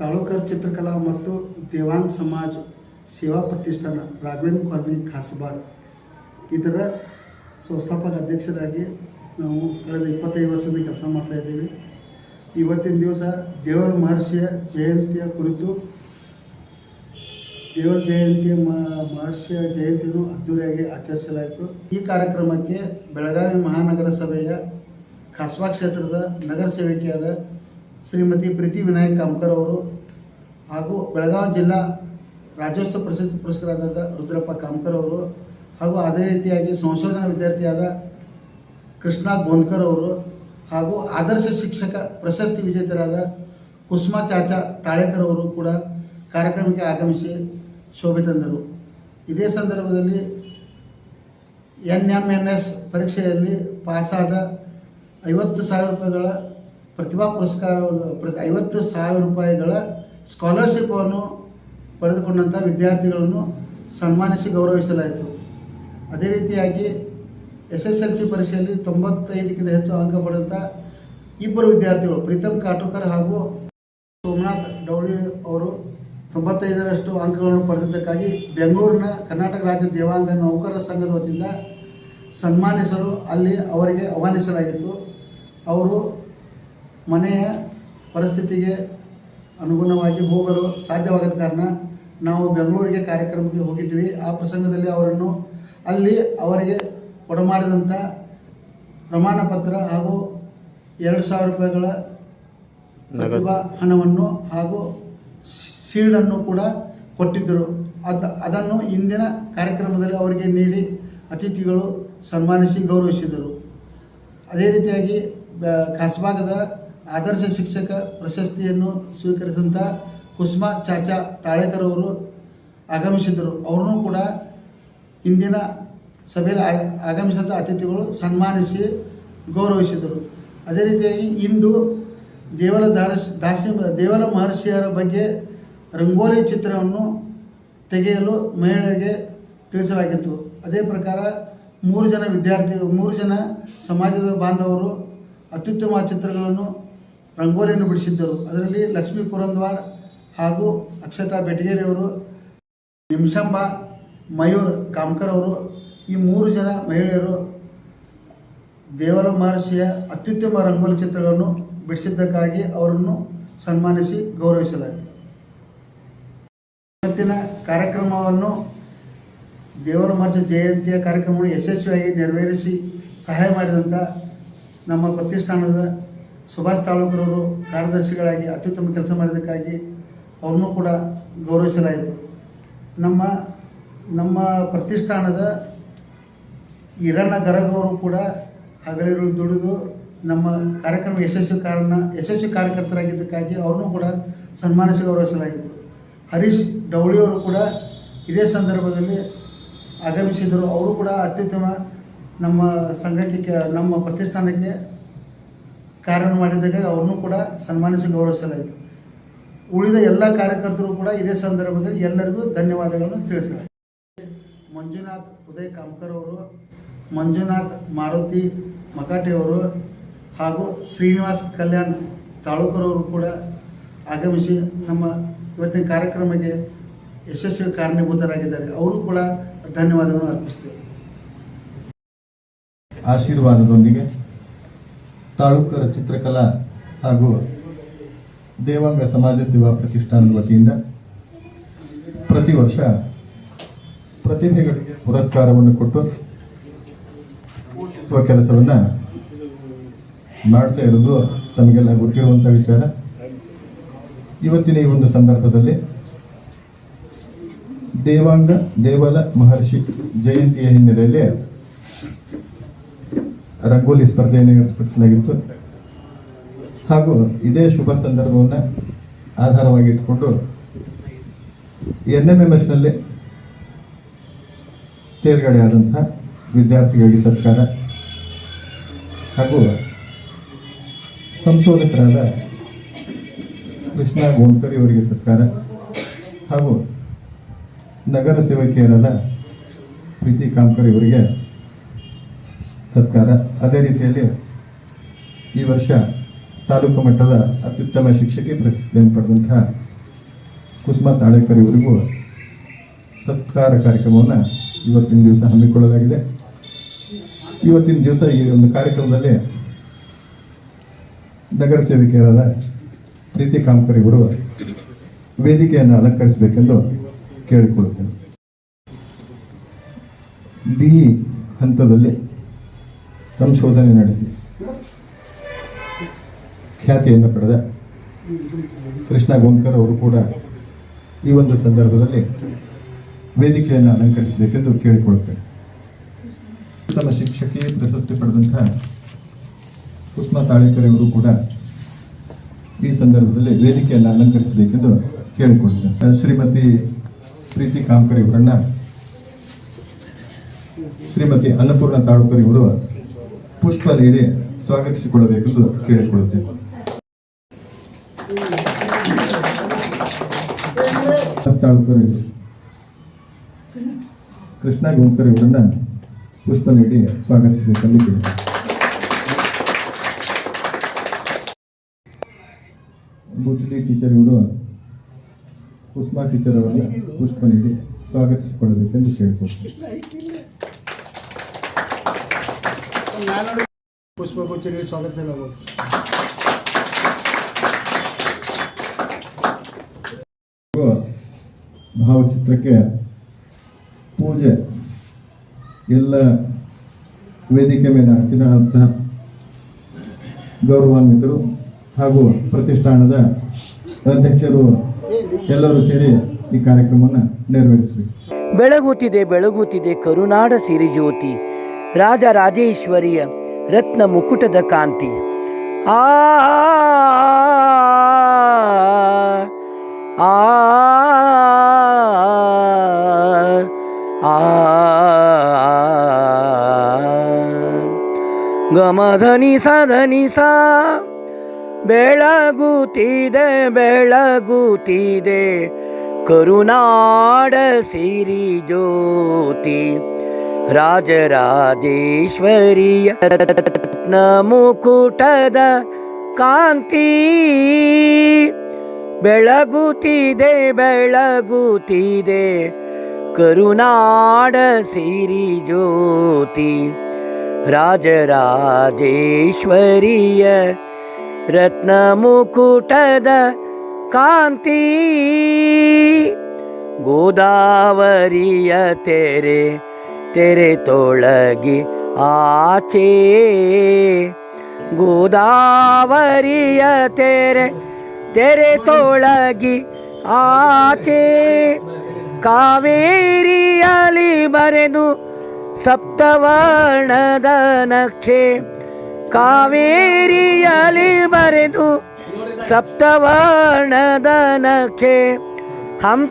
ತಾಳೂಕರ್ ಚಿತ್ರಕಲಾ ಮತ್ತು ದೇವಾಂಗ್ ಸಮಾಜ್ ಸೇವಾ ಪ್ರತಿಷ್ಠಾನ ರಾಘವೇಂದ್ರ ಕಾಲನಿ ಖಾಸಬಾಗ್ ಇದರ ಸಂಸ್ಥಾಪಕ ಅಧ್ಯಕ್ಷರಾಗಿ ನಾವು ಕಳೆದ ಇಪ್ಪತ್ತೈದು ವರ್ಷದಿಂದ ಕೆಲಸ ಮಾಡ್ತಾಯಿದ್ದೀವಿ ಇವತ್ತಿನ ದಿವಸ ದೇವರ ಮಹರ್ಷಿಯ ಜಯಂತಿಯ ಕುರಿತು ದೇವರ ಜಯಂತಿಯ ಮಹರ್ಷಿಯ ಜಯಂತಿಯನ್ನು ಅದ್ದೂರಿಯಾಗಿ ಆಚರಿಸಲಾಯಿತು. ಈ ಕಾರ್ಯಕ್ರಮಕ್ಕೆ ಬೆಳಗಾವಿ ಮಹಾನಗರ ಸಭೆಯ ಖಾಸಬಾಗ್ ಕ್ಷೇತ್ರದ ನಗರ ಸೇವಕಿಯಾದ ಶ್ರೀಮತಿ ಪ್ರೀತಿ ವಿನಾಯಕ್ ಕಾಮ್ಕರ್ ಅವರು ಹಾಗೂ ಬೆಳಗಾವಿ ಜಿಲ್ಲಾ ರಾಜ್ಯೋತ್ಸವ ಪ್ರಶಸ್ತಿ ಪುರಸ್ಕೃತರಾದ ರುದ್ರಪ್ಪ ಕಾಮ್ಕರ್ ಅವರು ಹಾಗೂ ಅದೇ ರೀತಿಯಾಗಿ ಸಂಶೋಧನಾ ವಿದ್ಯಾರ್ಥಿಯಾದ ಕೃಷ್ಣ ಗೋಂದ್ಕರ್ ಅವರು ಹಾಗೂ ಆದರ್ಶ ಶಿಕ್ಷಕ ಪ್ರಶಸ್ತಿ ವಿಜೇತರಾದ ಕುಸುಮಾ ಚಾಚಾ ತಾಳೇಕರ್ ಅವರು ಕೂಡ ಕಾರ್ಯಕ್ರಮಕ್ಕೆ ಆಗಮಿಸಿ ಶೋಭೆ ತಂದರು. ಇದೇ ಸಂದರ್ಭದಲ್ಲಿ ಎನ್ ಎಂ ಎನ್ ಎಸ್ ಪರೀಕ್ಷೆಯಲ್ಲಿ ಪಾಸಾದ ಐವತ್ತು ಸಾವಿರ ರೂಪಾಯಿಗಳ ಪ್ರತಿಭಾ ಪುರಸ್ಕಾರವನ್ನು ಪ್ರತಿ ಐವತ್ತು ಸಾವಿರ ರೂಪಾಯಿಗಳ ಸ್ಕಾಲರ್ಶಿಪ್ಪನ್ನು ಪಡೆದುಕೊಂಡಂಥ ವಿದ್ಯಾರ್ಥಿಗಳನ್ನು ಸನ್ಮಾನಿಸಿ ಗೌರವಿಸಲಾಯಿತು. ಅದೇ ರೀತಿಯಾಗಿ ಎಸ್ ಎಸ್ ಎಲ್ ಸಿ ಪರೀಕ್ಷೆಯಲ್ಲಿ ತೊಂಬತ್ತೈದಕ್ಕಿಂತ ಹೆಚ್ಚು ಅಂಕ ಪಡೆದಂಥ ಇಬ್ಬರು ವಿದ್ಯಾರ್ಥಿಗಳು ಪ್ರೀತಮ್ ಕಾಟೋಕರ್ ಹಾಗೂ ಸೋಮನಾಥ್ ಡೌಳಿ ಅವರು ತೊಂಬತ್ತೈದರಷ್ಟು ಅಂಕಗಳನ್ನು ಪಡೆದಿದ್ದಕ್ಕಾಗಿ ಬೆಂಗಳೂರಿನ ಕರ್ನಾಟಕ ರಾಜ್ಯ ದೇವಾಂಗ ನೌಕರರ ಸಂಘದ ವತಿಯಿಂದ ಸನ್ಮಾನಿಸಲು ಅಲ್ಲಿ ಅವರಿಗೆ ಆಹ್ವಾನಿಸಲಾಗಿತ್ತು. ಅವರು ಮನೆಯ ಪರಿಸ್ಥಿತಿಗೆ ಅನುಗುಣವಾಗಿ ಹೋಗಲು ಸಾಧ್ಯವಾಗದ ಕಾರಣ ನಾವು ಬೆಂಗಳೂರಿಗೆ ಕಾರ್ಯಕ್ರಮಕ್ಕೆ ಹೋಗಿದ್ವಿ. ಆ ಪ್ರಸಂಗದಲ್ಲಿ ಅವರನ್ನು ಅಲ್ಲಿ ಅವರಿಗೆ ಕೊಡಮಾಡಿದಂಥ ಪ್ರಮಾಣ ಪತ್ರ ಹಾಗೂ ಎರಡು ಸಾವಿರ ರೂಪಾಯಿಗಳ ಪ್ರತಿಭಾ ಹಣವನ್ನು ಹಾಗೂ ಸೀಡನ್ನು ಕೂಡ ಕೊಟ್ಟಿದ್ದರು. ಅದ ಅದನ್ನು ಇಂದಿನ ಕಾರ್ಯಕ್ರಮದಲ್ಲಿ ಅವರಿಗೆ ನೀಡಿ ಅತಿಥಿಗಳು ಸನ್ಮಾನಿಸಿ ಗೌರವಿಸಿದರು. ಅದೇ ರೀತಿಯಾಗಿ ಕಾಸ್ಬಾಗದ ಆದರ್ಶ ಶಿಕ್ಷಕ ಪ್ರಶಸ್ತಿಯನ್ನು ಸ್ವೀಕರಿಸಿದಂಥ ಕುಸುಮಾ ಚಾಚಾ ತಾಳೇಕರ್ ಅವರು ಆಗಮಿಸಿದ್ದರು. ಅವರನ್ನು ಕೂಡ ಇಂದಿನ ಸಭೆಯಲ್ಲಿ ಆಗಮಿಸಿದಂಥ ಅತಿಥಿಗಳು ಸನ್ಮಾನಿಸಿ ಗೌರವಿಸಿದರು. ಅದೇ ರೀತಿಯಾಗಿ ಇಂದು ದೇವಲ ದಾರಸ್ ದಾಸಿ ದೇವಲ ಮಹರ್ಷಿಯರ ಬಗ್ಗೆ ರಂಗೋಲಿ ಚಿತ್ರವನ್ನು ತೆಗೆಯಲು ಮಹಿಳೆಯರಿಗೆ ತಿಳಿಸಲಾಗಿತ್ತು. ಅದೇ ಪ್ರಕಾರ ಮೂರು ಜನ ವಿದ್ಯಾರ್ಥಿ ಮೂರು ಜನ ಸಮಾಜದ ಬಾಂಧವರು ಅತ್ಯುತ್ತಮ ಚಿತ್ರಗಳನ್ನು ರಂಗೋಲಿಯನ್ನು ಬಿಡಿಸಿದ್ದರು. ಅದರಲ್ಲಿ ಲಕ್ಷ್ಮೀ ಕುರಂದ್ವಾಡ್ ಹಾಗೂ ಅಕ್ಷತಾ ಬೆಟಗೇರಿಯವರು ನಿಮಿಷಂಬ ಮಯೂರ್ ಕಾಮ್ಕರ್ ಅವರು, ಈ ಮೂರು ಜನ ಮಹಿಳೆಯರು ದೇವರ ಮಹರ್ಷಿಯ ಅತ್ಯುತ್ತಮ ರಂಗೋಲಿ ಚಿತ್ರಗಳನ್ನು ಬಿಡಿಸಿದ್ದಕ್ಕಾಗಿ ಅವರನ್ನು ಸನ್ಮಾನಿಸಿ ಗೌರವಿಸಲಾಯಿತು. ಇವತ್ತಿನ ಕಾರ್ಯಕ್ರಮವನ್ನು ದೇವರ ಮಹರ್ಷಿ ಜಯಂತಿಯ ಕಾರ್ಯಕ್ರಮವನ್ನು ಯಶಸ್ವಿಯಾಗಿ ನೆರವೇರಿಸಿ ಸಹಾಯ ಮಾಡಿದಂಥ ನಮ್ಮ ಪ್ರತಿಷ್ಠಾನದ ಸುಭಾಷ್ ತಾಲೂಕರವರು ಕಾರ್ಯದರ್ಶಿಗಳಾಗಿ ಅತ್ಯುತ್ತಮ ಕೆಲಸ ಮಾಡಿದ್ದಕ್ಕಾಗಿ ಅವ್ರನ್ನೂ ಕೂಡ ಗೌರವಿಸಲಾಯಿತು. ನಮ್ಮ ನಮ್ಮ ಪ್ರತಿಷ್ಠಾನದ ಹಿರಣ್ಣ ಗರಗವರು ಕೂಡ ಹಗಲಿರುಳು ದುಡಿದು ನಮ್ಮ ಕಾರ್ಯಕ್ರಮ ಯಶಸ್ವಿ ಕಾರಣ, ಯಶಸ್ವಿ ಕಾರ್ಯಕರ್ತರಾಗಿದ್ದಕ್ಕಾಗಿ ಅವ್ರನ್ನೂ ಕೂಡ ಸನ್ಮಾನಿಸಿ ಗೌರವಿಸಲಾಗಿತ್ತು ಹರೀಶ್ ಡೌಳಿಯವರು ಕೂಡ ಇದೇ ಸಂದರ್ಭದಲ್ಲಿ ಆಗಮಿಸಿದರು ಅವರು ಕೂಡ ಅತ್ಯುತ್ತಮ ನಮ್ಮ ಸಂಘಕ್ಕೆ, ನಮ್ಮ ಪ್ರತಿಷ್ಠಾನಕ್ಕೆ ಕಾರ್ಯ ಮಾಡಿದಾಗ ಅವ್ರನ್ನೂ ಕೂಡ ಸನ್ಮಾನಿಸಿ ಗೌರವಿಸಲಾಯಿತು ಉಳಿದ ಎಲ್ಲ ಕಾರ್ಯಕರ್ತರು ಕೂಡ ಇದೇ ಸಂದರ್ಭದಲ್ಲಿ ಎಲ್ಲರಿಗೂ ಧನ್ಯವಾದಗಳನ್ನು ತಿಳಿಸಲಾಯಿತು. ಮಂಜುನಾಥ್ ಉದಯ್ ಕಾಮ್ಕರ್ ಅವರು, ಮಂಜುನಾಥ್ ಮಾರುತಿ ಮಕಾಟೆ ಅವರು ಹಾಗೂ ಶ್ರೀನಿವಾಸ್ ಕಲ್ಯಾಣ್ ತಾಳೂಕರವರು ಕೂಡ ಆಗಮಿಸಿ ನಮ್ಮ ಇವತ್ತಿನ ಕಾರ್ಯಕ್ರಮಕ್ಕೆ ಯಶಸ್ವಿ ಕಾರಣೀಭೂತರಾಗಿದ್ದಾರೆ. ಅವರು ಕೂಡ ಧನ್ಯವಾದಗಳನ್ನು ಅರ್ಪಿಸ್ತೇವೆ ಆಶೀರ್ವಾದದೊಂದಿಗೆ ತಾಳೂಕರ ಚಿತ್ರಕಲಾ ಹಾಗೂ ದೇವಾಂಗ ಸಮಾಜ ಸೇವಾ ಪ್ರತಿಷ್ಠಾನದ ವತಿಯಿಂದ ಪ್ರತಿ ವರ್ಷ ಪ್ರತಿಭೆಗಳಿಗೆ ಪುರಸ್ಕಾರವನ್ನು ಕೊಟ್ಟು ಸ್ವ ಕೆಲಸವನ್ನು ಮಾಡ್ತಾ ಇರೋದು ತಮಗೆಲ್ಲ ಗೊತ್ತಿರುವಂಥ ವಿಚಾರ. ಇವತ್ತಿನ ಈ ಒಂದು ಸಂದರ್ಭದಲ್ಲಿ ದೇವಾಂಗ ದೇವಲ ಮಹರ್ಷಿ ಜಯಂತಿಯ ಹಿನ್ನೆಲೆಯಲ್ಲಿ ರಂಗೋಲಿ ಸ್ಪರ್ಧೆಯನ್ನು ಏರ್ಪಡಿಸಲಾಗಿತ್ತು. ಹಾಗೂ ಇದೇ ಶುಭ ಸಂದರ್ಭವನ್ನು ಆಧಾರವಾಗಿಟ್ಟುಕೊಂಡು ಎನ್ ಎಂ ಎಂ ಎಸ್ನಲ್ಲಿ ತೇರ್ಗಡೆ ಆದಂತಹ ವಿದ್ಯಾರ್ಥಿಗಳಿಗೆ ಸರ್ಕಾರ ಹಾಗೂ ಸಂಶೋಧಕರಾದ ಕೃಷ್ಣ ಗೋಂಕರಿ ಅವರಿಗೆ ಸರ್ಕಾರ ಹಾಗೂ ನಗರ ಸೇವಕಿಯರಾದ ಪ್ರೀತಿ ಕಾಮ್ಕರ್ ಇವರಿಗೆ ಸತ್ಕಾರ ಅದೇ ರೀತಿಯಲ್ಲಿ ಈ ವರ್ಷ ತಾಲೂಕು ಮಟ್ಟದ ಅತ್ಯುತ್ತಮ ಶಿಕ್ಷಕಿ ಪ್ರಶಸ್ತಿಯನ್ನು ಪಡೆದಂತಹ ಕುಸುಮ ತಾಳೇಕರ್ ಇವರಿಗೂ ಸತ್ಕಾರ ಕಾರ್ಯಕ್ರಮವನ್ನು ಇವತ್ತಿನ ದಿವಸ ಹಮ್ಮಿಕೊಳ್ಳಲಾಗಿದೆ. ಇವತ್ತಿನ ದಿವಸ ಈ ಒಂದು ಕಾರ್ಯಕ್ರಮದಲ್ಲಿ ನಗರ ಸೇವಿಕೆಯರಾದ ಪ್ರೀತಿ ಕಾಮಕರ್ ವೇದಿಕೆಯನ್ನು ಅಲಂಕರಿಸಬೇಕೆಂದು ಕೇಳಿಕೊಳ್ಳುತ್ತೇನೆ. ಬಿ ಹಂತದಲ್ಲಿ ಸಂಶೋಧನೆ ನಡೆಸಿ. ಖ್ಯಾತಿಯನ್ನು ಪಡೆದ ಕೃಷ್ಣ ಗೋಂಕರ್ ಅವರು ಕೂಡ ಈ ಒಂದು ಸಂದರ್ಭದಲ್ಲಿ ವೇದಿಕೆಯನ್ನು ಅಲಂಕರಿಸಬೇಕೆಂದು ಕೇಳಿಕೊಳ್ಳುತ್ತೇನೆ. ಉತ್ತಮ ಶಿಕ್ಷಕಿ, ಪ್ರಶಸ್ತಿ ಪಡೆದಂತಹ ಕುಸುಮ ತಾಳೇಕರ್ ಅವರು ಕೂಡ ಈ ಸಂದರ್ಭದಲ್ಲಿ ವೇದಿಕೆಯನ್ನು ಅಲಂಕರಿಸಬೇಕೆಂದು ಕೇಳಿಕೊಳ್ಳುತ್ತೇನೆ. ಶ್ರೀಮತಿ ಪ್ರೀತಿ ಕಾಮ್ಕರಿ ಇವರನ್ನ ಶ್ರೀಮತಿ ಅನ್ನಪೂರ್ಣ ತಾಳುಕರಿ ಇವರು ಪುಷ್ಪ ನೀಡಿ ಸ್ವಾಗತಿಸಿಕೊಳ್ಳಬೇಕೆಂದು ಕೇಳಿಕೊಳ್ಳುತ್ತೇನೆ. ಕೃಷ್ಣ ಗೋಂಕರ್ ಇವರನ್ನ ಪುಷ್ಪ ನೀಡಿ ಸ್ವಾಗತಿಸಬೇಕೆಂದು ಬುಜಲಿ ಟೀಚರ್ ಇವರು ಕುಸ್ಮಾ ಟೀಚರ್ ಅವರನ್ನ ಪುಷ್ಪ ನೀಡಿ ಸ್ವಾಗತಿಸಿಕೊಳ್ಳಬೇಕೆಂದು ಕೇಳಿಕೊಳ್ತೀನಿ ಪುಷ್ಪಗುಚ್ಛ ನೀಡಿ ಸ್ವಾಗತ ಹೇಳಬಹುದು ಭಾವಚಿತ್ರಕ್ಕೆ ಪೂಜೆ. ಎಲ್ಲ ವೇದಿಕೆ ಮೇಲೆ ಹಸಿರಾದಂಥ ಗೌರವಾನ್ವಿತರು ಹಾಗೂ ಪ್ರತಿಷ್ಠಾನದ ಅಧ್ಯಕ್ಷರು ಎಲ್ಲರೂ ಸೇರಿ ಈ ಕಾರ್ಯಕ್ರಮವನ್ನು ನೆರವೇರಿಸಬೇಕು. ಬೆಳಗುತ್ತಿದೆ ಬೆಳಗುತ್ತಿದೆ ಕರುನಾಡ ಸಿರಿಜ್ಯೋತಿ. ರಾಜ ರಾಜೇಶ್ವರಿಯ ರತ್ನ ಮುಕುಟದ ಕಾಂತಿ ಆ ಆ ಗಮಧನಿ ಸಧನಿ ಸಾ ಬೆಳಗುತ್ತಿದೆ ಬೆಳಗುತ್ತಿದೆ ಕರುನಾಡ ಸಿರಿ ಜ್ಯೋತಿ ರಾಜರಾಜೇಶ್ವರಿಯ ರತ್ನ ಮುಕುಟದ ಕಾಂತಿ. ಬೆಳಗುತ್ತಿದೆ ಬೆಳಗುತ್ತಿದೆ, ಕರುನಾಡ ಸಿರಿ ಜ್ಯೋತಿ. ರಾಜರಾಜೇಶ್ವರಿಯ ರತ್ನ ಮುಕುಟದ ಕಾಂತಿ. ಗೋದಾವರಿಯ ತೆರೆ ತೆರೆ ತೊಳಗಿ ಆಚೆ. ಗೋದಾವರಿಯ ತೆರೆ ತೆರೆ ತೊಳಗಿ ಆಚೆ. ಕಾವೇರಿಯಲಿ ಬರೆದು ಸಪ್ತವರ್ಣದ ನಕ್ಷೆ. ಕಾವೇರಿಯಲಿ ಬರೆದು ಸಪ್ತವರ್ಣದ ನಕ್ಷೆ. ಹಂ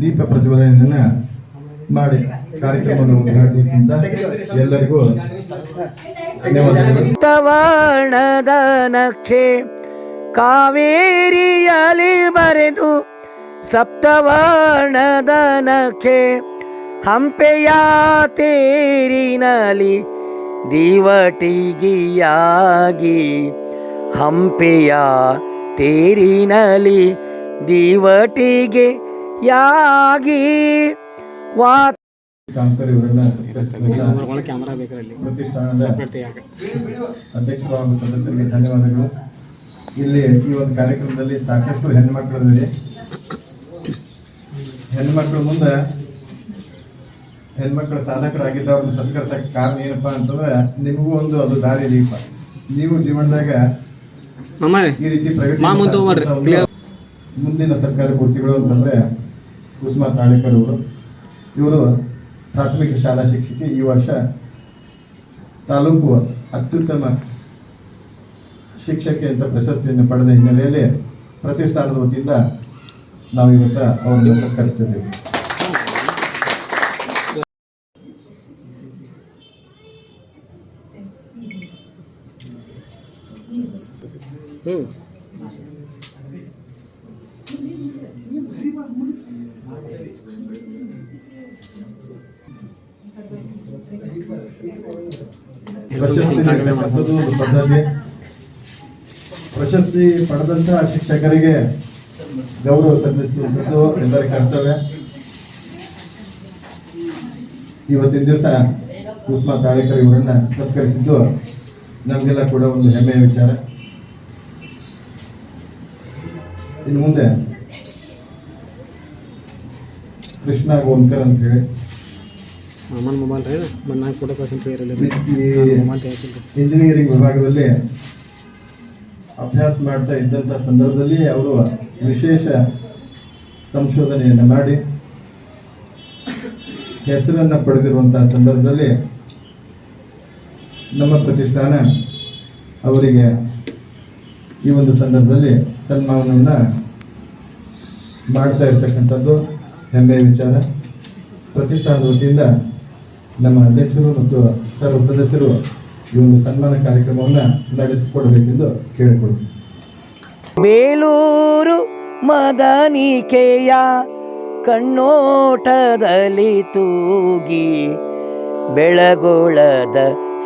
ದೀಪ ಪ್ರಜ್ವಲನೆಯನ್ನು ಮಾಡಿ. ಕಾರ್ಯಕ್ರಮವನ್ನು ಉದ್ಘಾಟಿಸಿದ ಎಲ್ಲರಿಗೂ ಸಪ್ತವರ್ಣದ ನಕ್ಷೆ ಕಾವೇರಿಯಲ್ಲಿ ಬರೆದು ಸಪ್ತವರ್ಣದ ನಕ್ಷೆ ಹಂಪೆಯ ತೇರಿನಲಿ ದೀವಟಿಗಿಯಾಗಿ ಹಂಪೆಯ ತೇರಿನಲಿ ದೀವಟಿಗೆ ಯಾಗಿ ವಾ ಸತ್ಕರಿಸಿದಂತ ಪ್ರತಿಷ್ಠಾನದ ಅಧ್ಯಕ್ಷರು ಹಾಗೂ ಸದಸ್ಯರಿಗೆ ಧನ್ಯವಾದಗಳು. ಇಲ್ಲಿ ಈ ಒಂದು ಕಾರ್ಯಕ್ರಮದಲ್ಲಿ ಸಾಕಷ್ಟು ಹೆಣ್ಮಕ್ಳಿದೆ. ಹೆಣ್ಮಕ್ಳ ಮುಂದೆ ಹೆಣ್ಮಕ್ಳ ಸಾಧಕರಾಗಿದ್ದವ್ರನ್ನ ಸತ್ಕರಿಸಕ್ಕೆ ಕಾರಣ ಏನಪ್ಪ ಅಂತಂದ್ರೆ ನಿಮಗೂ ಒಂದು ಅದು ದಾರಿ ದೀಪ. ನೀವು ಜೀವನದಾಗ ಈ ರೀತಿ ಪ್ರಗತಿ ಮುಂದಿನ ಸರ್ಕಾರಿ ಪೂರ್ತಿಗಳು ಅಂತಂದ್ರೆ ಕುಸುಮಾ ತಾಳಿಕರ್ ಅವರು. ಇವರು ಪ್ರಾಥಮಿಕ ಶಾಲಾ ಶಿಕ್ಷಕಿ ಈ ವರ್ಷ ತಾಲೂಕು ಅತ್ಯುತ್ತಮ ಶಿಕ್ಷಕಿ ಅಂತ ಪ್ರಶಸ್ತಿಯನ್ನು ಪಡೆದ ಹಿನ್ನೆಲೆಯಲ್ಲಿ ಪ್ರತಿಷ್ಠಾನದ ವತಿಯಿಂದ ನಾವು ಇವತ್ತು ಅವರನ್ನು ಸತ್ಕರಿಸ್ತಿದ್ದೇವೆ ಪ್ರಶಸ್ತಿ ಪ್ರಶಸ್ತಿ ಪಡೆದಂತಹ ಶಿಕ್ಷಕರಿಗೆ ಗೌರವ ಸಲ್ಲಿಸುವಂಥದ್ದು ಎಲ್ಲರ ಕರ್ತವ್ಯ. ಇವತ್ತಿನ ದಿವಸ ಕುಸುಮಾ ತಾಳಿಕರ್ ಇವರನ್ನ ಸತ್ಕರಿಸಿದ್ದು ನಮಗೆಲ್ಲ ಕೂಡ ಒಂದು ಹೆಮ್ಮೆಯ ವಿಚಾರ. ಇನ್ನು ಮುಂದೆ ಕೃಷ್ಣ ಗೋಂಕರ್ ಅಂತ ಹೇಳಿ. ಮಾಮನ್ ಮೊಬೈಲ್ ರೀ ಮನ್ನಾಗ ಫೋಟೋ ಕಳ್ಸಂತ ಇರಲಿ. ಈ ಮೊಬೈಲ್ ಹಾಕಿಲ್ಲ ಇಂಜಿನಿಯರಿಂಗ್ ವಿಭಾಗದಲ್ಲಿ ಅಭ್ಯಾಸ ಮಾಡ್ತಾ ಇದ್ದಂಥ ಸಂದರ್ಭದಲ್ಲಿ ಅವರು ವಿಶೇಷ ಸಂಶೋಧನೆಯನ್ನು ಮಾಡಿ ಹೆಸರನ್ನು ಪಡೆದಿರುವಂತಹ ಸಂದರ್ಭದಲ್ಲಿ ನಮ್ಮ ಪ್ರತಿಷ್ಠಾನ ಅವರಿಗೆ ಈ ಒಂದು ಸಂದರ್ಭದಲ್ಲಿ ಸನ್ಮಾನವನ್ನು ಮಾಡ್ತಾ ಇರ್ತಕ್ಕಂಥದ್ದು ಹೆಮ್ಮೆಯ ವಿಚಾರ. ಪ್ರತಿಷ್ಠಾನದ ವತಿಯಿಂದ ನಮ್ಮ ಅಧ್ಯಕ್ಷರು ಮತ್ತು ಸರ್ವ ಸದಸ್ಯರು ಈ ಒಂದು ಸನ್ಮಾನ ಕಾರ್ಯಕ್ರಮವನ್ನು ನಡೆಸಿಕೊಡಬೇಕೆಂದು ಕೇಳಿಕೊಳ್ಳೂರು ಬೇಲೂರು ಮದನಿಕೆಯ ಕಣ್ಣೋಟದಲ್ಲಿ ತೂಗಿ ಬೆಳಗೊಳದ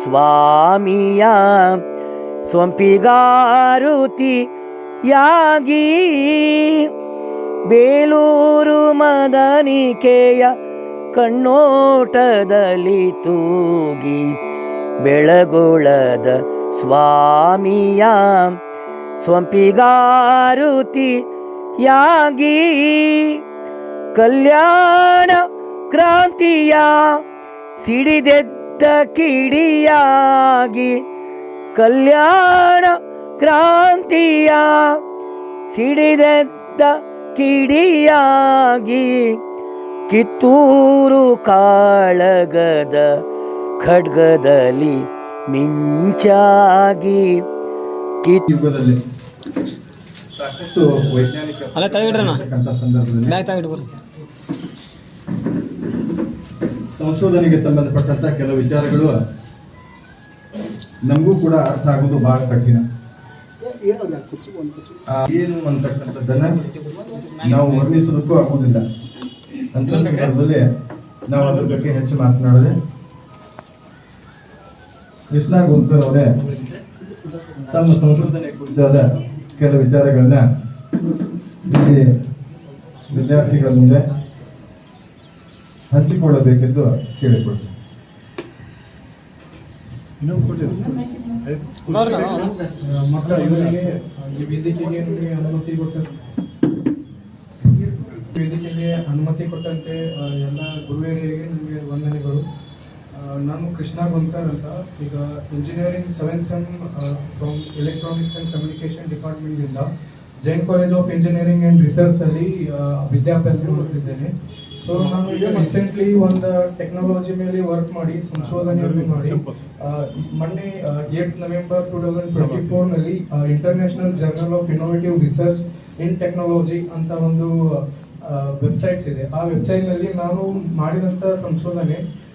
ಸ್ವಾಮಿಯ ಸೊಂಪಿಗಾರುತಿಯಾಗಿ. ಬೇಲೂರು ಮದನಿಕೆಯ ಕಣ್ಣೋಟದಲ್ಲಿ ತೂಗಿ ಬೆಳಗೊಳದ ಸ್ವಾಮಿಯ ಸ್ವಂಪಿಗಾರುತಿಯಾಗಿ ಕಲ್ಯಾಣ ಕ್ರಾಂತಿಯ ಸಿಡಿದೆದ್ದ ಕಿಡಿಯಾಗಿ ಕಲ್ಯಾಣ ಕ್ರಾಂತಿಯ ಸಿಡಿದೆದ್ದ ಕಿಡಿಯಾಗಿ ಕಿತ್ತೂರು ಕಾಳಗದ ಖಡ್ಗದಲ್ಲಿ ಮಿಂಚಾಗಿ. ಯುಗದಲ್ಲಿ ಸಾಕಷ್ಟು ವೈಜ್ಞಾನಿಕ ಸಂಶೋಧನೆಗೆ ಸಂಬಂಧಪಟ್ಟಂತ ಕೆಲವು ವಿಚಾರಗಳು ನಮಗೂ ಕೂಡ ಅರ್ಥ ಆಗೋದು ಬಹಳ ಕಠಿಣ. ಏನು ಅಂತಕ್ಕಂಥದ್ದನ್ನ ನಾವು ವರ್ಣಿಸೋದಕ್ಕೂ ಆಗುವುದಿಲ್ಲ. ಅಂತ ಸಂದರ್ಭದಲ್ಲಿ ನಾವು ಅದ್ರ ಬಗ್ಗೆ ಹೆಚ್ಚು ಮಾತನಾಡದೆ ಕೃಷ್ಣ ಗುಂಕರ್ ಅವರೇ ತಮ್ಮ ಸಂಶೋಧನೆ ಕುರಿತಾದ ಕೆಲವು ವಿಚಾರಗಳನ್ನ ಇಲ್ಲಿ ವಿದ್ಯಾರ್ಥಿಗಳ ಮುಂದೆ ಹಂಚಿಕೊಳ್ಳಬೇಕೆಂದು ಕೇಳಿಕೊಳ್ತೀನಿ. ಮಕ್ಕಳ ಇವರಿಗೆ ಅನುಮತಿ ಕೊಟ್ಟ ವೇದಿಕೆಗೆ ಅನುಮತಿ ಕೊಟ್ಟಂತೆ ಎಲ್ಲ ಗುರುಹಿರಿಯರಿಗೆ ನಿಮಗೆ ವಂದನೆಗಳು. ನಾನು ಕೃಷ್ಣ ಗೊಂಕರ್ ಅಂತ. ಈಗ engineering seven sem from electronics and communication ಡಿಪಾರ್ಟ್ಮೆಂಟಿಂದ Jain college of engineering and ರಿಸರ್ಚಲ್ಲಿ ವಿದ್ಯಾಭ್ಯಾಸ ಮಾಡುತ್ತಿದ್ದೇನೆ ಸೊ ನಾನು ಈಗ ರೀಸೆಂಟ್ಲಿ ಒಂದು ಟೆಕ್ನಾಲಜಿ ಮೇಲೆ ವರ್ಕ್ ಮಾಡಿ ಸಂಶೋಧನೆ ಮಾಡಿ. ಮೊನ್ನೆ eight November two thousand twenty ಫೋರ್ನಲ್ಲಿ international journal of innovative research in technology ಅಂತ ಒಂದು ವೆಬ್ಸೈಟ್ಸ್ ಇದೆ. ಆ ವೆಬ್ಸೈಟ್ನಲ್ಲಿ ನಾನು ಮಾಡಿದಂಥ ಸಂಶೋಧನೆ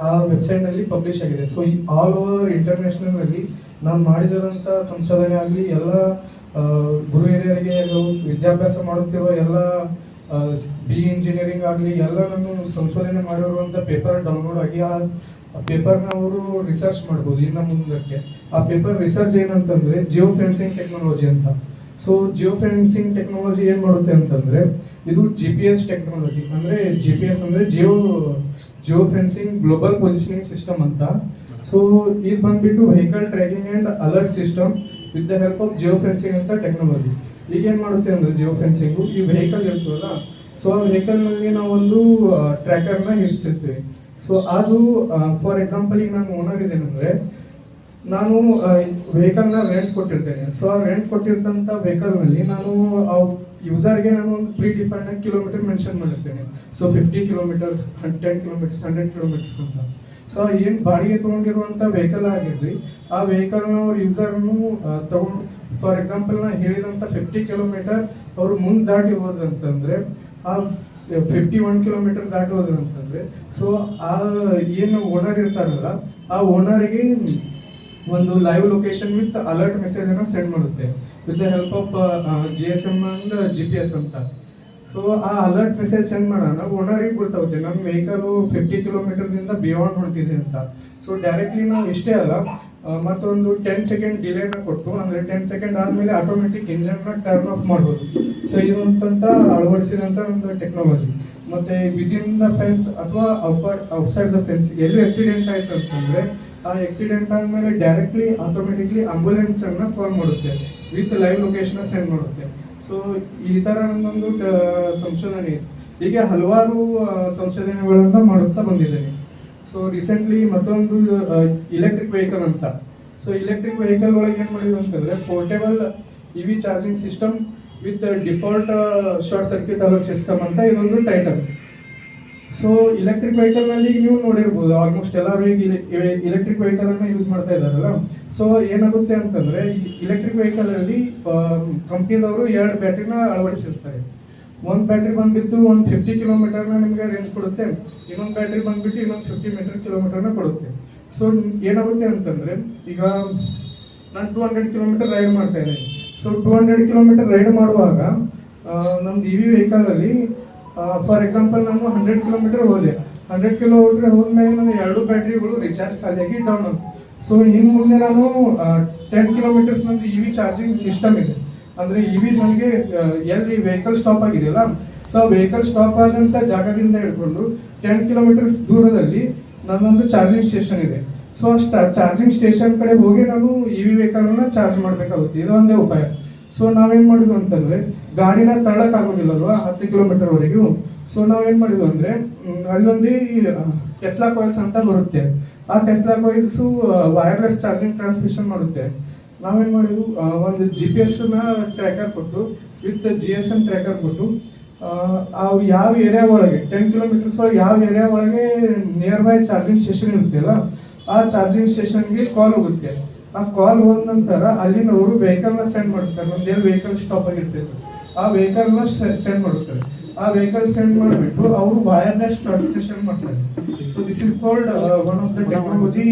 ಆ- ವೆಬ್ಸೈಟ್ನಲ್ಲಿ ಪಬ್ಲಿಷ್ ಆಗಿದೆ. ಸೊ ಈ ಆಲ್ ಓವರ್ ಇಂಟರ್ನ್ಯಾಷನಲ್ನಲ್ಲಿ ನಾನು ಮಾಡಿದಂಥ ಸಂಶೋಧನೆ ಆಗಲಿ, ಎಲ್ಲ ಗುರು ಹಿರಿಯರಿಗೆ ವಿದ್ಯಾಭ್ಯಾಸ ಮಾಡುತ್ತಿರುವ ಎಲ್ಲ ಬಿ ಇಂಜಿನಿಯರಿಂಗ್ ಆಗಲಿ, ಎಲ್ಲ ನಾನು ಸಂಶೋಧನೆ ಮಾಡಿರುವಂಥ ಪೇಪರ್ ಡೌನ್ಲೋಡ್ ಆಗಿ, ಆ ಪೇಪರ್ನ ಅವರು ರಿಸರ್ಚ್ ಮಾಡ್ಬೋದು ಇನ್ನು ಮುಂದಕ್ಕೆ. ಆ ಪೇಪರ್ ರಿಸರ್ಚ್ ಏನಂತಂದರೆ ಜಿಯೋ ಫೆನ್ಸಿಂಗ್ ಟೆಕ್ನಾಲಜಿ ಅಂತ. ಸೊ ಜಿಯೋ ಫೆನ್ಸಿಂಗ್ ಟೆಕ್ನಾಲಜಿ ಏನು ಮಾಡುತ್ತೆ ಅಂತಂದ್ರೆ, ಇದು ಜಿ ಪಿ ಎಸ್ ಟೆಕ್ನಾಲಜಿ ಅಂದ್ರೆ ಜಿ ಪಿ ಎಸ್ ಅಂದ್ರೆ geo geo fencing global positioning system ಅಂತ. ಸೊ ಇದು ಬಂದ್ಬಿಟ್ಟು vehicle tracking and alert system with the help of geo fencing ಅಂತ ಟೆಕ್ನಾಲಜಿ ಈಗ ಏನ್ ಮಾಡುತ್ತೆ ಅಂದ್ರೆ ಜಿಯೋ ಫೆನ್ಸಿಂಗು ಈ ವೆಹಿಕಲ್ ಇರ್ತದಲ್ಲ ಸೊ ಆ ವೆಹಿಕಲ್ನಲ್ಲಿ ನಾವೊಂದು ಟ್ರ್ಯಾಕರ್ನ ಇರಿಸಿರ್ತೀವಿ ಸೊ ಅದು ಫಾರ್ ಎಕ್ಸಾಂಪಲ್ ಈಗ ನಾನು ಓನರ್ ಇದ್ದೇನೆಂದ್ರೆ ನಾನು ವೆಹಿಕಲ್ನ ರೆಂಟ್ ಕೊಟ್ಟಿರ್ತೇನೆ. ಸೊ ಆ ರೆಂಟ್ ಕೊಟ್ಟಿರ್ತಂಥ ವೆಹಿಕಲ್ ನಾನು ನಾನು ಯೂಸರ್ಗೆ ನಾನು ಒಂದು pre defined kilometre mention ಮಾಡಿರ್ತೇನೆ. So fifty kilometers ten kilometers hundred kilometers ಅಂತ. ಸೊ ಏನು ಬಾಡಿಗೆ ತಗೊಂಡಿರುವಂತ ವೆಹಿಕಲ್ ಆಗಿರಲಿ, ಆ ವೆಹಿಕಲ್ನ ಅವ್ರ ಯೂಸರ್ನು ತಗೊಂಡು ಫಾರ್ ಎಕ್ಸಾಂಪಲ್ ನಾನು ಹೇಳಿದಂತ ಫಿಫ್ಟಿ ಕಿಲೋಮೀಟರ್ ಅವ್ರು ಮುಂದೆ ದಾಟಿ ಹೋದ್ರಂತಂದ್ರೆ, ಆ ಫಿಫ್ಟಿ ಒನ್ ಕಿಲೋಮೀಟರ್ ದಾಟಿ ಹೋದ್ರಂತಂದ್ರೆ ಸೊ ಆ, ಏನು ಓನರ್ ಇರ್ತಾರಲ್ಲ, ಆ ಓನರ್ಗೆ ಒಂದು live location with alert message ಅನ್ನ ಸೆಂಡ್ ಮಾಡುತ್ತೆ. With the help of G S M and G P S ಅಂತ. ಸೊ ಆ ಅಲರ್ಟ್ ಮೆಸೇಜ್ ಸೆಂಡ್ ಮಾಡೋಣ ಓನರಿಗೆ ಗೊತ್ತಾಗುತ್ತೆ ನಮ್ಮ ವೆಹಿಕಲ್ ಫಿಫ್ಟಿ ಕಿಲೋಮೀಟರ್ದಿಂದ ಬಿಯಾಂಡ್ ಹೊಂಟಿದೆ ಅಂತ. ಸೊ ಡೈರೆಕ್ಟ್ಲಿ ನಾವು ಇಷ್ಟೇ ಅಲ್ಲ ಮತ್ತೊಂದು ಟೆನ್ ಸೆಕೆಂಡ್ ಡಿಲೇನ ಕೊಟ್ಟು, ಅಂದರೆ ಟೆನ್ ಸೆಕೆಂಡ್ ಆದಮೇಲೆ ಆಟೋಮೆಟಿಕ್ ಇಂಜನ್ನ ಟರ್ನ್ ಆಫ್ ಮಾಡ್ಬೋದು. ಸೊ ಅಂತ ಅಳವಡಿಸಿದಂಥ ಒಂದು ಟೆಕ್ನಾಲಜಿ ಮತ್ತೆ ವಿದಿನ್ ದ ಫೆನ್ಸ್ ಅಥವಾ ಔಟ್ಸೈಡ್ ದ ಫೆನ್ಸ್ ಎಲ್ಲಿ ಆಕ್ಸಿಡೆಂಟ್ ಆಯ್ತು ಅಂತಂದ್ರೆ ಆ ಆಕ್ಸಿಡೆಂಟ್ ಆದಮೇಲೆ ಡೈರೆಕ್ಟ್ಲಿ ಆಟೋಮೆಟಿಕ್ಲಿ ಆಂಬುಲೆನ್ಸ್ ಅನ್ನ ಕಾಲ್ ಮಾಡುತ್ತೆ. ವಿತ್ ಲೈವ್ ಲೊಕೇಶನ್ ಸೆಂಡ್ ಮಾಡುತ್ತೆ. ಸೊ ಈ ತರ ನನ್ನೊಂದು ಸಂಶೋಧನೆ. ಹೀಗೆ ಹಲವಾರು ಸಂಶೋಧನೆಗಳನ್ನ ಮಾಡುತ್ತಾ ಬಂದಿದ್ದೇನೆ. ಸೊ ರೀಸೆಂಟ್ಲಿ ಮತ್ತೊಂದು ಇಲೆಕ್ಟ್ರಿಕ್ ವೆಹಿಕಲ್ ಅಂತ. ಸೊ ಇಲೆಕ್ಟ್ರಿಕ್ ವೆಹಿಕಲ್ ಒಳಗೆ ಏನು ಮಾಡಿದ್ರು ಅಂತಂದ್ರೆ portable E V charging system with default short circuit our system ಅಂತ ಇದೊಂದು ಟೈಟಲ್ ಸೊ ಎಲೆಕ್ಟ್ರಿಕ್ ವೆಹಿಕಲ್ನಲ್ಲಿ ನೀವು ನೋಡಿರ್ಬೋದು ಆಲ್ಮೋಸ್ಟ್ ಎಲ್ಲರೂ ಈಗ ಎಲೆಕ್ಟ್ರಿಕ್ ವೆಹಿಕಲ್ ಅನ್ನ ಯೂಸ್ ಮಾಡ್ತಾ ಇದ್ದಾರಲ್ಲ? ಸೊ ಏನಾಗುತ್ತೆ ಅಂತಂದ್ರೆ ಎಲೆಕ್ಟ್ರಿಕ್ ವೆಹಿಕಲಲ್ಲಿ ಕಂಪ್ನಿದವರು ಎರಡು ಬ್ಯಾಟ್ರಿನ ಅಳವಡಿಸಿರ್ತಾರೆ. ಒಂದು ಬ್ಯಾಟ್ರಿ ಬಂದ್ಬಿಟ್ಟು ಒಂದು ಫಿಫ್ಟಿ ಕಿಲೋಮೀಟರ್ನ ನಿಮಗೆ ರೇಂಜ್ ಕೊಡುತ್ತೆ, ಇನ್ನೊಂದು ಬ್ಯಾಟ್ರಿ ಬಂದ್ಬಿಟ್ಟು ಇನ್ನೊಂದು ಫಿಫ್ಟಿ ಮೀಟರ್ ಕಿಲೋಮೀಟರ್ನ ಕೊಡುತ್ತೆ. ಸೊ ಏನಾಗುತ್ತೆ ಅಂತಂದ್ರೆ, ಈಗ ನಾನು ಟೂ ಹಂಡ್ರೆಡ್ ಕಿಲೋಮೀಟರ್ ರೈಡ್ ಮಾಡ್ತಾ ಇದ್ದೀನಿ. So two hundred kilometer ride ಮಾಡುವಾಗ ನಮ್ದು ಇ ವಿ ವೆಹಿಕಲಲ್ಲಿ ಫಾರ್ ಎಕ್ಸಾಂಪಲ್ ನಾನು ಹಂಡ್ರೆಡ್ ಕಿಲೋಮೀಟರ್ ಹೋದೆ. ಹಂಡ್ರೆಡ್ ಕಿಲೋಮೀಟರ್ ಹೋದ್ಮೇಲೆ ನಾನು ಎರಡು ಬ್ಯಾಟ್ರಿಗಳು ರಿಚಾರ್ಜ್ ಖಾಲಿಯಾಗಿ ಡೌನ್ ಸೊ ಇನ್ನು ಮುಂದೆ ನಾನು ಟೆನ್ ಕಿಲೋಮೀಟರ್ಸ್ ನಂದು ಇ ವಿ ಚಾರ್ಜಿಂಗ್ ಸಿಸ್ಟಮ್ ಇದೆ. ಅಂದರೆ ಇ ವಿ ನನಗೆ ಎಲ್ಲಿ ವೆಹಿಕಲ್ ಸ್ಟಾಪ್ ಆಗಿದೆಯಲ್ಲ? ಸೊ ವೆಹಿಕಲ್ ಸ್ಟಾಪ್ ಆದಂಥ ಜಾಗದಿಂದ ಹಿಡ್ಕೊಂಡು ಟೆನ್ ಕಿಲೋಮೀಟರ್ಸ್ ದೂರದಲ್ಲಿ ನನ್ನೊಂದು ಚಾರ್ಜಿಂಗ್ ಸ್ಟೇಷನ್ ಇದೆ. ಸೊ ಚಾರ್ಜಿಂಗ್ ಸ್ಟೇಷನ್ ಕಡೆ ಹೋಗಿ ನಾನು ಇ ವಿ ವೆಹಿಕಲ್ನ ಚಾರ್ಜ್ ಮಾಡಬೇಕಾಗುತ್ತೆ. ಇದು ಒಂದೇ ಉಪಾಯ. ಸೊ ನಾವೇನ್ ಮಾಡಿದ್ವಿ ಅಂತಂದ್ರೆ ಗಾಡಿನ ತಳ್ಳಕ್ ಆಗೋದಿಲ್ಲಲ್ವಾ ಹತ್ತು ಕಿಲೋಮೀಟರ್ ವರೆಗೂ ಸೊ ನಾವೇನ್ ಮಾಡಿದ್ವಿ ಅಂದ್ರೆ ಅಲ್ಲೊಂದು ಟೆಸ್ಲಾ ಕಾಯಿಲ್ಸ್ ಅಂತ ಬರುತ್ತೆ. ಆ Tesla coils wireless charging transmission ಮಾಡುತ್ತೆ. ನಾವೇನ್ ಮಾಡಿದ್ವು ಒಂದು ಜಿ ಪಿ ಎಸ್ನ ಟ್ರ್ಯಾಕರ್ ಕೊಟ್ಟು with G S N tracker ಕೊಟ್ಟು ಆ, ಯಾವ ಏರಿಯಾ ಒಳಗೆ ಟೆನ್ ಕಿಲೋಮೀಟರ್ಸ್ ಒಳಗೆ ಯಾವ ಏರಿಯಾ ಒಳಗೆ ನಿಯರ್ ಬೈ ಚಾರ್ಜಿಂಗ್ ಸ್ಟೇಷನ್ ಇರುತ್ತಲ್ಲ ಆ ಚಾರ್ಜಿಂಗ್ ಸ್ಟೇಷನ್ಗೆ ಕಾಲ್ ಹೋಗುತ್ತೆ. ಆ ಕಾಲ್ ಹೋದ ನಂತರ ಅಲ್ಲಿನವರು ವೆಹಿಕಲ್ನ ಸೆಂಡ್ ಮಾಡ್ತಾರೆ ಎಲ್ಲಿ ವೆಹಿಕಲ್ ಸ್ಟಾಪ್ ಆಗಿರ್ತೈತೆ. ಆ ವೆಹಿಕಲ್ನ ಸೆಂಡ್ ಮಾಡುತ್ತಾರೆ. ಆ ವೆಹಿಕಲ್ ಸೆಂಡ್ ಮಾಡಿಬಿಟ್ಟು ಅವರು ವೈರ್ಲೆಸ್ ಟ್ರಾನ್ಸ್ಮಿಷನ್ ಮಾಡ್ತಾರೆ. So this is called one of the technology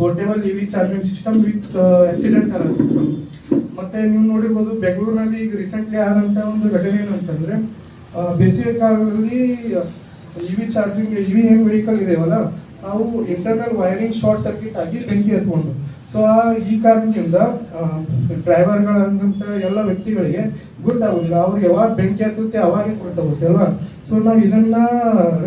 portable V charging system with accident system ಮತ್ತೆ ನೀವು ನೋಡಿರ್ಬೋದು, ಬೆಂಗಳೂರಿನಲ್ಲಿ ಈಗ ರೀಸೆಂಟ್ಲಿ ಆದಂತ ಒಂದು ಘಟನೆ ಏನಂತಂದ್ರೆ ಬೇಸಿಗೆ ಕಾಲದಲ್ಲಿ ಇ ವಿ ಚಾರ್ಜಿಂಗ್ ಇವಿ ಏನು ವೆಹಿಕಲ್ ಇದೆಯಲ್ಲ, ನಾವು ಇಂಟರ್ನಲ್ ವೈರಿಂಗ್ ಶಾರ್ಟ್ ಸರ್ಕ್ಯೂಟ್ ಆಗಿ ಬೆಂಕಿ ಹತ್ಕೊಂಡು ಸೊ ಈ ಕಾರಣದಿಂದ ಡ್ರೈವರ್ಗಳಂತ ಎಲ್ಲ ವ್ಯಕ್ತಿಗಳಿಗೆ ಗೊತ್ತಾಗೋದಿಲ್ಲ ಅವ್ರಿಗೆ ಯಾವಾಗ ಬೆಂಕಿ ಹತ್ತುತ್ತೆ ಅವಾಗೇ ಗೊತ್ತಾಗುತ್ತೆ ಅಲ್ವಾ? ಸೊ ನಾವು ಇದನ್ನ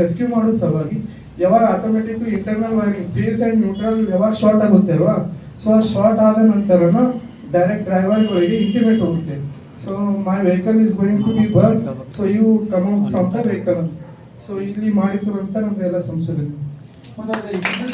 ರೆಸ್ಕ್ಯೂ ಮಾಡೋ ಸಲುವಾಗಿ ಯಾವಾಗ automatic internal wiring phase and neutral ಯಾವಾಗ ಶಾರ್ಟ್ ಆಗುತ್ತೆ ಅಲ್ವಾ? ಸೊ ಆ ಶಾರ್ಟ್ ಆದ ನಂತರನ ಡೈರೆಕ್ಟ್ ಡ್ರೈವರ್ಗಳಿಗೆ ಇಂಟಿಮೇಟ್ ಹೋಗುತ್ತೆ. So my vehicle is going to be burn so ಇವು come from the vehicle so ಇಲ್ಲಿ ಮಾಡಿದ್ರು ಅಂತ ನಮ್ದೆಲ್ಲ ಸಂಶೋಧನೆ. ಮತ್ತೆ ಅದು